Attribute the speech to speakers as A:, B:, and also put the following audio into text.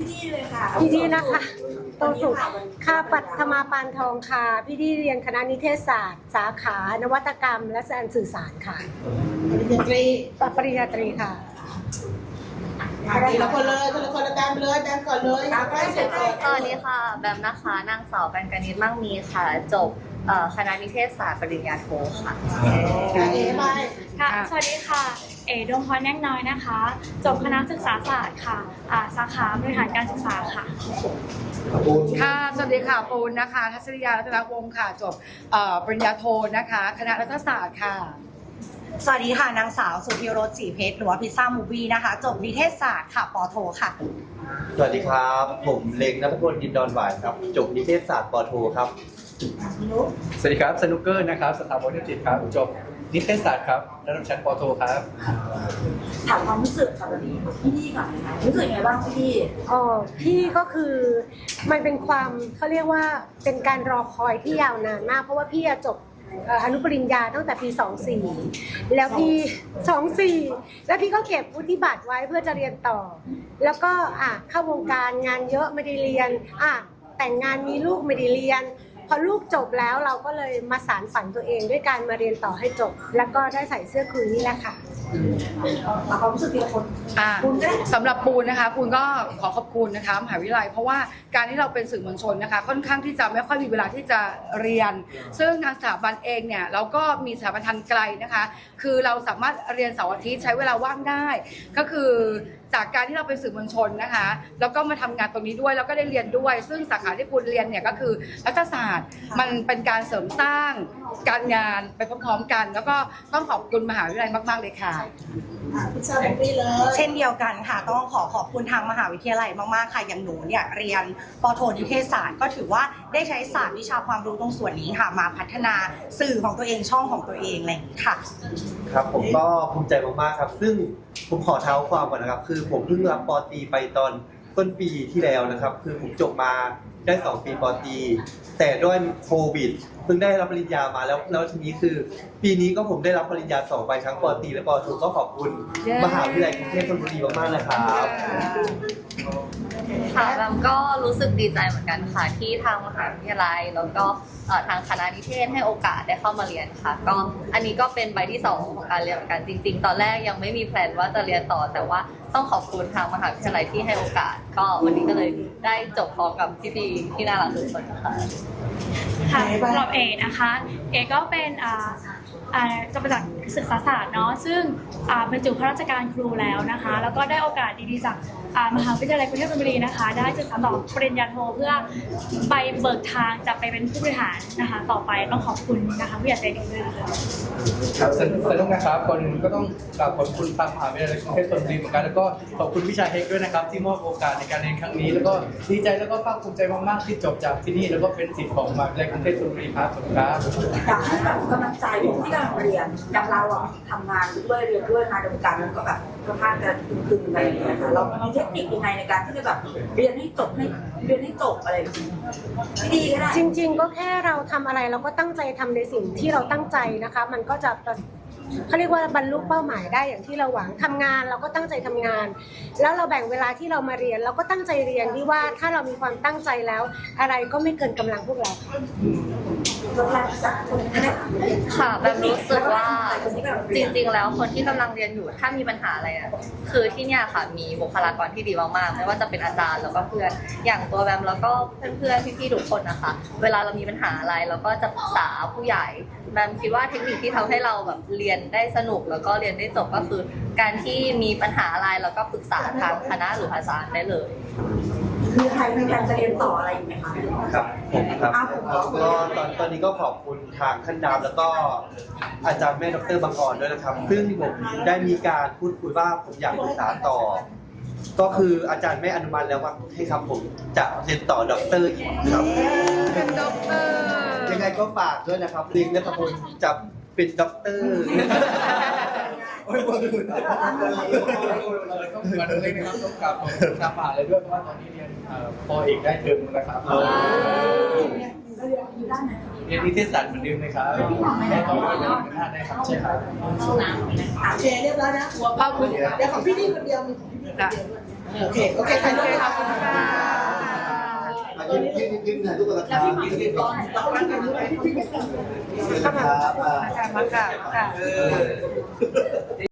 A: พี่ที่เลยค่ะ
B: พี่ที่นะคะ โตสุดค่าปัทมาปานทองค่ะ พี่ที่เรียนคณะนิเทศศาสตร์ สาขานวัตกรรม และการสื่อสารค่ะ
A: ปริญญาตรี
B: ปริญญาตรีค่ะ
A: ทีละคนเลยทีละคนละแบมเลยแบมก่อนเลยเอาใกล้เสร็จก่อน
C: สวัสดีค่ะ แบมนะคะนางสาวแบงกานิดมั่งมีค่ะ จบเอ่อคณะนิเทศศาสตร์ปริญญาโทค่ะ
A: อะเอ๋ไป
D: ค่ะ สวัสดีค่ะ เอดวงพรแน่งน้อยนะคะ จบคณะศึกษาศาสตร์ค่ะอ่าสาขาบริหารการศึกษาค่ะ
E: ค่ะ สวัสดีค่ะ ปูนนะคะ ทัศริยา รัตนวงศ์ค่ะ จบเอ่อปริญญาโทนะคะ คณะรัฐศาสตร์ค่ะ
F: สวัสดีค่ะ นางสาวสุธีรสศรีเพชรหรือว่าพิซซ่ามูวี่นะคะ จบนิเทศศาสตร์ค่ะปอโทค่ะ
G: สวัสดีครับ ผมเล็กนัทพลยินดอนหวานครับ จบนิเทศศาสตร์ปอโทครับ
H: สวัสดีครับ สนุกเกอร์นะครับ สถาบันนิติครับ จบ นิเทศศาสตร์ครับระดับชั้นปอโทครับ
A: ถามความรู้สึกค่ะวันนี้พี่ที่ก่อนนะคะรู้สึกยังไงบ้างพี่ที่
B: อ๋อพี่ก็คือมันเป็นความเขาเรียกว่าเป็นการรอคอยที่ยาวนานมาก เพราะว่าพี่อะจบเอ่ออนุปริญญาตั้งแต่ปี 24 แล้วพี่ 24 แล้วพี่ก็เก็บวุฒิบัตรไว้เพื่อจะเรียนต่อ แล้วก็อะเข้าวงการงานเยอะไม่ได้เรียนอะแต่งงานมีลูกไม่ได้เรียน พอลูกจบแล้วเราก็เลยมาสารฝันตัวเองด้วยการมาเรียนต่อให้จบ แล้วก็ได้ใส่เสื้อคลุยนี่แหละค่ะ
A: เอาความรู้สึกทีละคน
E: อ่า
A: คุณก็ได้
E: สำหรับปูนนะคะปูนก็ขอขอบคุณนะคะมหาวิทยาลัย เพราะว่าการที่เราเป็นสื่อมวลชนนะคะ ค่อนข้างที่จะไม่ค่อยมีเวลาที่จะเรียน ซึ่งทางสถาบันเองเนี่ยเราก็มีสถาบันทางไกลนะคะ คือเราสามารถเรียนเสาร์อาทิตย์ใช้เวลาว่างได้ ก็คือ จากการที่เราเป็นสื่อมวลชนนะคะ แล้วก็มาทำงานตรงนี้ด้วยแล้วก็ได้เรียนด้วย ซึ่งสาขาที่ปูนเรียนเนี่ยก็คือรัฐศาสตร์มันเป็นการเสริมสร้างการงานไปพร้อมๆกัน แล้วก็ต้องขอบคุณมหาวิทยาลัยมาก ๆ เลยค่ะ
A: อะพิซซ่าแบงกี้เลย
F: เช่นเดียวกันค่ะต้องขอขอบคุณทางมหาวิทยาลัยมากๆค่ะอย่างหนูเนี่ยเรียนปอโทนิเทศศาสตร์ก็ถือว่าได้ใช้ศาสตร์วิชาความรู้ตรงส่วนนี้ค่ะ มาพัฒนาสื่อของตัวเองช่องของตัวเองอะไรอย่างนี้ค่ะ
G: ครับผมก็ภูมิใจมากๆครับ ซึ่งผมขอเท้าความก่อนนะครับคือผมเพิ่งรับปอตรีไปตอนต้นปีที่แล้วนะครับ คือผมจบมาได้2ปีปอตรีแต่ด้วยโควิดเพิ่งได้รับปริญญามาแล้วแล้วทีนี้คือ ปีนี้ก็ผมได้รับปริญญาสองใบทั้งปอตรีและปอโทก็ขอบคุณ
E: เย้
G: มหาวิทยาลัยกรุงเทพธนบุรีมากๆเลยครับ
C: ค่ะแบมก็รู้สึกดีใจเหมือนกันค่ะ ที่ทางมหาวิทยาลัย แล้วก็เอ่อทางคณะนิเทศให้โอกาสได้เข้ามาเรียนค่ะ ก็อันนี้ก็เป็นใบที่สองของการเรียนเหมือนกันจริง ๆ ตอนแรกยังไม่มีแพลนว่าจะเรียนต่อแต่ว่าต้องขอบคุณทางมหาวิทยาลัยที่ให้โอกาส ก็วันนี้ก็เลยได้จบพร้อมกับพี่ๆที่น่ารักทุกคนค่ะ
D: ค่ะสำหรับเอนะคะ เอก็เป็นอ่า อ่าจบมาจากศึกษาศาสตร์เนาะซึ่งอ่าบรรจุข้าราชการครูแล้วนะคะ แล้วก็ได้โอกาสดีๆจากอ่ามหาวิทยาลัยกรุงเทพธนบุรีนะคะ ได้ศึกษาต่อปริญญาโทเพื่อไปเบิกทางจะไปเป็นผู้บริหารนะคะ ต่อไปต้องขอบคุณนะคะผู้ใหญ่ใจดีด้วยนะคะ
H: ครับสนุกสนุกนะครับก่อนอื่นก็ต้องกราบขอบคุณทางมหาวิทยาลัยกรุงเทพธนบุรีเหมือนกันแล้วก็ขอบคุณวิชาเฮกด้วยนะครับ ที่มอบโอกาสในการเรียนครั้งนี้ แล้วก็ดีใจแล้วก็ภาคภูมิใจมากๆที่จบจากที่นี่แล้วก็เป็นศิษย์ของมหาวิทยาลัยกรุงเทพธนบุรีครับขอบคุณครับ
A: อยากให้แบบกำลังใจพวกที่กำลังเรียนอย่างเราอะทำงานด้วยเรียนด้วยมานในวงการมันก็แบบค่อนข้างจะตึงๆอะไรอย่างเงี้ยค่ะเรามีเทคนิคยังไงในการที่จะแบบเรียนให้จบให้เรียนให้จบอะไรอย่างเงี้ยที่ดีก็ได้
B: จริง ๆ ก็แค่เราทำอะไรเราก็ตั้งใจทำในสิ่งที่เราตั้งใจนะคะ มันก็จะประ เขาเรียกว่าบรรลุเป้าหมายได้อย่างที่เราหวังทำงานเราก็ตั้งใจทำงาน แล้วเราแบ่งเวลาที่เรามาเรียน เราก็ตั้งใจเรียนที่ว่าถ้าเรามีความตั้งใจแล้ว อะไรก็ไม่เกินกำลังพวกเราค่ะ
A: แทนจากคนนี้นะคะ
C: ค่ะแบบรู้สึกว่าจริงๆ แล้วคนที่กำลังเรียนอยู่ถ้ามีปัญหาอะไรอะคือที่เนี่ยค่ะมีบุคลากรที่ดีมากๆไม่ว่าจะเป็นอาจารย์แล้วก็เพื่อนอย่างตัวแบมแล้วก็เพื่อนๆพี่ๆทุกคนนะคะ เวลาเรามีปัญหาอะไรเราก็จะปรึกษาผู้ใหญ่แบมคิดว่าเทคนิคที่ทำให้เราแบบเรียนได้สนุกแล้วก็เรียนได้จบก็คือ การที่มีปัญหาอะไรแล้วก็ปรึกษาทางคณะหรืออาจารย์ได้เลย
A: มีใครมีแผนจะเรียนต่ออะไรอีกไหมคะ
G: ครับผมครับ
A: อ้าวผมข
G: แล้
A: อ
G: ว
A: บคุณ
G: ก็ตอนตอนนี้ก็ขอบคุณทางท่านดาวแล้วก็อาจารย์แม่ดรบางออนด้วยนะครับ ซึ่งผมได้มีการพูดคุยว่าผมอยากศึกษาต่อ ก็คืออาจารย์ไม่อนุมัติแล้วว่าให้ครับผมจะเรียนต่อด็อกเตอร์อีกครับ
E: เป็นด็อกเตอร์
G: ยังไงก็ฝากด้วยนะครับลิงนัทพลจะ เป็นด็อกเตอร์ โอ้ยบอลลูน
H: ต้องเหมือนเลยนะครับต้องกราบขอบคุณทางมหาเลยด้วยเพราะว่าตอนนี้เรียนเอ่อปอเอกได้เทอมแล้วนะครับ
A: ส
I: เรียนอยู่ด้านไหน
H: เรียนนิเทศศาสตร์เหมือนเดิมเลยครับแม่ก็เรียนคณะได้ครับใช่ครับ
I: โอเคเรียบร้อยนะ
E: ขอบคุณ
I: เดี๋ยวของพี่นี่คนเดียวมีของพี่นี่คนเดียวโอเคโอเคถ่ายรูปเลยครับ
J: ยืนยืนยืนถ่ายรูปกันนะครับยืนยืนก่อน
I: เราต้องถ่ายรูปให้พี่นี่
J: ครับอ่า
E: มาค่ะค่ะ